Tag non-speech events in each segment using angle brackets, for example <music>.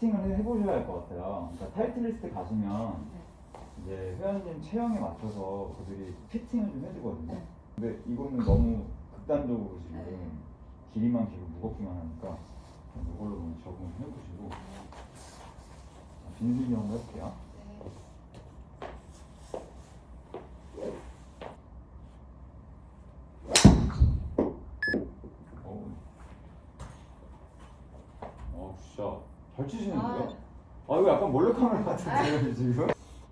피팅을 해- 해보셔야 할 것 같아요. 그러니까 타이틀리스트 가시면 이제 회원님 체형에 맞춰서 그들이 피팅을 좀 해주거든요. 네. 근데 이거는 너무 극단적으로 지금 네. 길이만 길고 무겁기만 하니까 이걸로 좀 적응 좀 해보시고 자, 빈스윙 한번 해볼게요. 네. 어우. 어, 진짜 잘 치시는데요? 아, 이거 약간 몰래카메라 같은데요, 지금?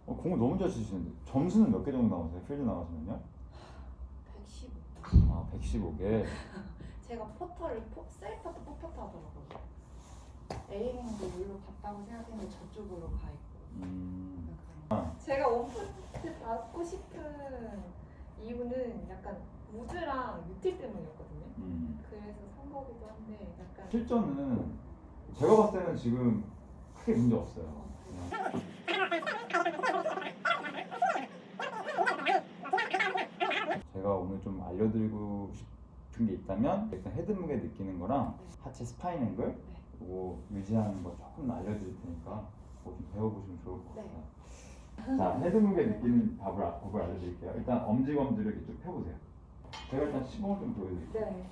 어, 공을 너무 잘 치시는데 점수는 몇 개 정도 나오세요? 필드 나가시면요? 115. 아, 115개. <laughs> 제가 포터를 포, 셀퍼도 포퍼트 하더라고요. 에이밍도 물로 갔다고 생각했는데 저쪽으로 가 있고. 음, 제가 원포트 받고 싶은 이유는 약간 우드랑 유틸 때문이었거든요. 음. 그래서 산 거기도 한데 약간 실전은 제가 봤을 때는 지금 크게 문제 없어요. 어, 그냥 제가 오늘 좀 알려드리고 싶은 게 있다면 일단 헤드 무게 느끼는 거랑 하체 스파인 앵글 네. 그리고 유지하는 거 조금 알려드릴 테니까 그거 좀 배워보시면 좋을 것 네. 같아요. 자, 헤드 무게 <laughs> 느끼는 법을, 아- 법을 알려드릴게요. 일단 엄지 검지를 이렇게 쭉 펴보세요. 제가 일단 시범을 좀 보여드릴게요. 네.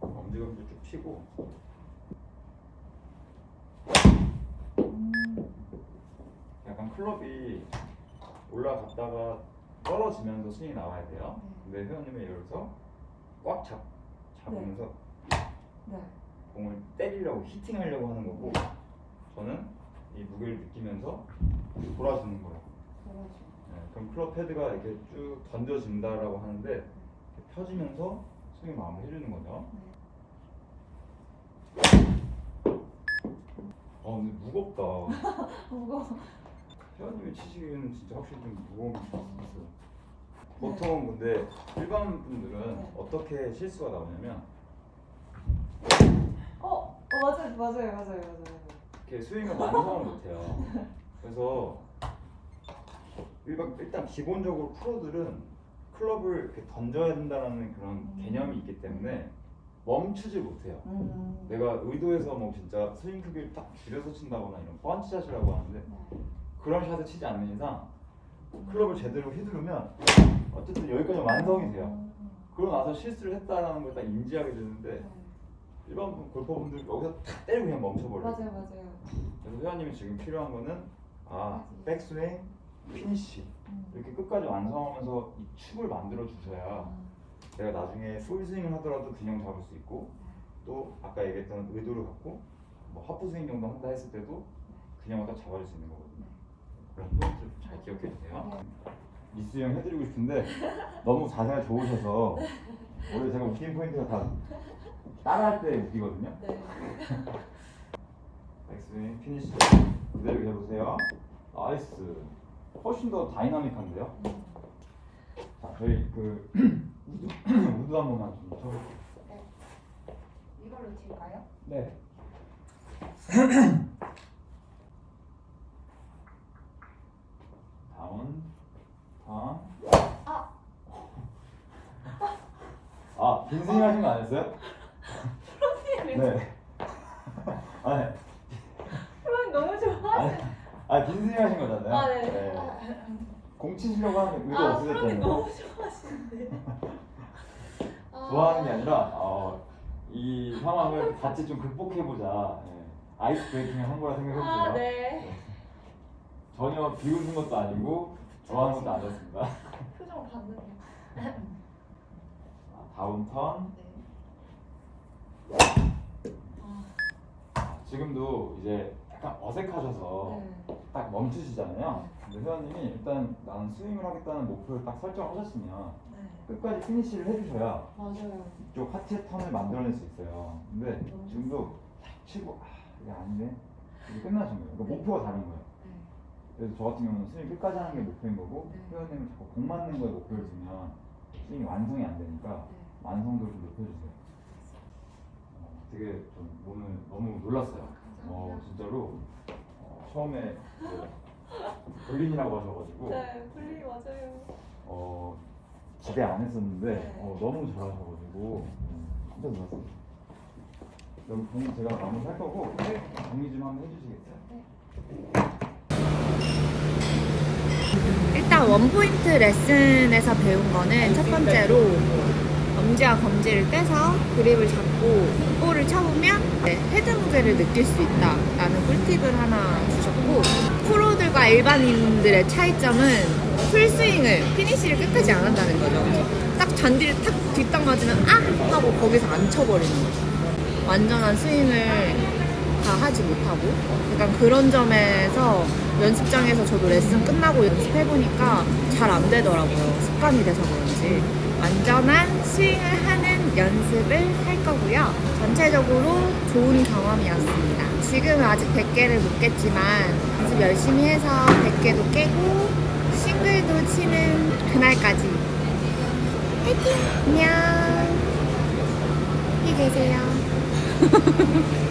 엄지 검지 쭉 펴고 음. 약간 클럽이 올라갔다가 떨어지면서 스윙이 나와야 돼요. 근데 회원님은 예를 들어서 꽉 잡, 잡으면서 네. 공을 때리려고 히팅하려고 하는 거고 저는 이 무게를 느끼면서 돌아주는 거예요. 그래가지고. 네, 그럼 클럽 헤드가 이렇게 쭉 던져진다라고 하는데 이렇게 펴지면서 스윙 마무리 해주는 거죠. 어 근데 무겁다. <laughs> 무거워. 회원님이 치시기에는 진짜 확실히 좀 무거운 게 있어요. 보통 근데 일반 분들은 네. 어떻게 실수가 나오냐면 어, 어 맞아요, 맞아요, 맞아요, 맞아요. 이렇게 스윙을 완성을 못해요. 그래서 일반 일단 기본적으로 프로들은 클럽을 이렇게 던져야 된다는 그런 음. 개념이 있기 때문에 멈추지 못해요. 음. 내가 의도해서 뭐 진짜 스윙 크기를 딱 줄여서 친다거나 이런 펀치샷이라고 하는데 네. 그런 샷을 치지 않는 이상 클럽을 제대로 휘두르면 어쨌든 여기까지 완성이 돼요. 음. 그러고 나서 실수를 했다라는 걸 딱 인지하게 되는데 네. 일반 분- 골퍼분들 여기서 탁 때리고 그냥 멈춰버려요. 맞아요, 맞아요. 그래서 회원님이 지금 필요한 거는 아 백스윙, 피니쉬 음. 이렇게 끝까지 완성하면서 이 축을 만들어 주셔야 내가 나중에 풀스윙을 하더라도 균형 잡을 수 있고 또 아까 얘기했던 의도를 갖고 뭐 하프 스윙 정도 한다 했을 때도 균형을 딱 잡아줄 수 있는 거거든요. 그런 포인트를 잘 기억해 주세요. 네. 미스형 해드리고 싶은데 너무 자세가 좋으셔서 원래 제가 웃긴 포인트가 다 따라할 때 웃기거든요. 네. <laughs> 백스윙 피니시 그대로 해보세요. 나이스. 훨씬 더 다이나믹한데요. 음. 자 저희 그 <clears throat> 우드 <clears throat> 우드 한 번만 좀 쳐볼게요. 네. 이걸로 칠까요? 네. <clears throat> 다운, 다운. 아, 아 빈스윙 하신 거 아니었어요? 네. <laughs> 아니, 프로님 너무 아니, 좋아하시네. 아 빈스윙 하신 거잖아요. 아, 네. 공 치시려고 하는 의도 아, 없으셨잖아요. 너무 좋아하시는데. 아. <laughs> 좋아하는 게 아니라 어, 이 상황을 같이 좀 극복해보자. 예. 아이스 브레이킹을 한 거라 생각해보세요. 아, 네. 전혀 비웃는 것도 아니고 좋아하는 것도 아니었습니다. <laughs> 표정 봤는데. 자, 다운 턴. 네. 아, 지금도 이제 약간 어색하셔서 네. 딱 멈추시잖아요. 근데 회원님이 일단 나는 스윙을 하겠다는 목표를 딱 설정하셨으면 네. 끝까지 피니시를 해주셔야 맞아요. 이쪽 하체 턴을 만들어낼 수 있어요. 근데 지금도 탁 치고 아 이게 아니네 이게 끝나신 거예요. 그러니까 네. 목표가 다른 거예요. 네. 그래서 저 같은 경우는 스윙 끝까지 하는 게 목표인 거고 네. 회원님은 자꾸 공 맞는 거에 목표를 두면 스윙이 완성이 안 되니까 네. 완성도를 좀 높여주세요. 어, 되게 좀 오늘 너무 놀랐어요. 어. 진짜로 어, 처음에 그 볼린이라고 하셔가지고 네, 분리 맞아요. 어, 기대 안 했었는데 네. 어, 너무 잘하셔가지고 음, 깜짝 놀랐어요. 여기 공이 제가 마무리할 거고 정리 좀 한번 해주시겠어요? 일단 원포인트 레슨에서 배운 거는 첫 번째로 엄지와 검지를 떼서 그립을 잡고 볼을 쳐보면 네, 헤드 무게를 느낄 수 있다 라는 꿀팁을 하나 주셨고 프로들과 일반인들의 차이점은 풀스윙을 피니시를 끝까지 안 한다는 거죠. 딱 잔디를 탁 뒷땅 맞으면 아 하고 거기서 안 쳐버리는 거죠. 완전한 스윙을 다 하지 못하고 약간 그런 점에서 연습장에서 저도 레슨 끝나고 연습해보니까 잘 안 되더라고요. 습관이 돼서 그런지. 완전한 스윙을 하는 연습을 할 거고요. 전체적으로 좋은 경험이었습니다. 지금은 아직 100개를 못 깼지만 연습 열심히 해서 100개도 깨고 싱글도 치는 그날까지 화이팅! 안녕! 안녕히 계세요. <laughs>